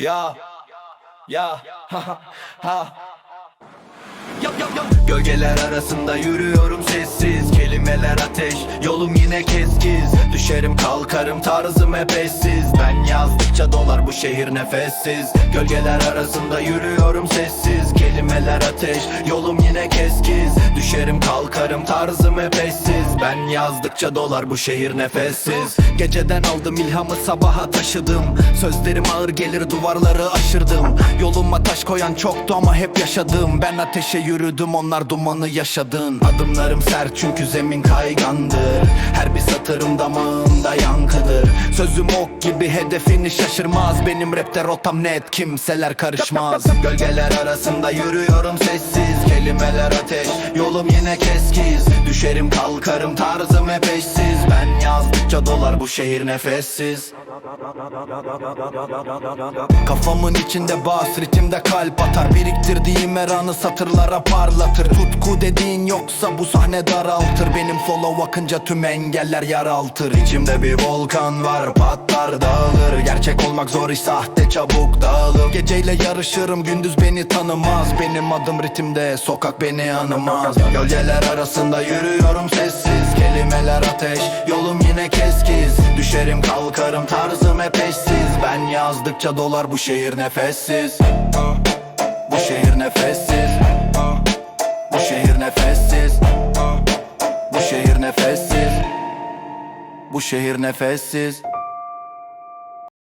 Ya. Ya. Ha ha. Gölgeler arasında yürüyorum sessiz. Kelimeler ateş Yolum yine keskiz. Düşerim kalkarım tarzım hep eşsiz. Ben yazdıkça dolar bu şehir nefessiz. Gölgeler arasında yürüyorum sessiz. Kelimeler ateş Yolum yine keskiz Düşerim kalkarım. Tarzım hep Ben yazdıkça dolar bu şehir nefessiz. Geceden aldım ilhamı sabaha taşıdım. Sözlerim ağır gelir duvarları aşırdım. Yoluma taş koyan çoktu ama hep yaşadım. Ben ateşe yürüdüm onlar dumanı yaşadın. Adımlarım sert çünkü zemin kaygandır Her bir satırım damağımda yankıdır. Sözüm ok gibi hedefini şaşırmaz. Benim rapte rotam net kimseler karışmaz. Gölgeler arasında yürüyorum sessiz Kelimeler ateş. Yolum yine keskiz Düşerim kalkarım tarzım hep eşsiz. Ben yazdıkça dolar bu şehir nefessiz. Kafamın içinde bas ritimde kalp atar. Biriktirdiğim her anı satırlara parlatır. Tutku dediğin yoksa bu sahne daraltır. Benim flow akınca tüm engeller yaraltır. İçimde bir volkan var patlar dağılır. Gerçek olmak zor iş sahte çabuk dağılır. Geceyle yarışırım gündüz beni tanımaz. Benim adım ritimde sokak beni anımaz Gölgeler arasında yürüyorum sessiz. Kelimeler ateş yolum yine keskiz? Düşerim kalkarım tarzım hep eşsiz. Ben yazdıkça dolar bu şehir nefessiz. Bu şehir nefessiz. Bu şehir nefessiz. Bu şehir nefessiz. Bu şehir nefessiz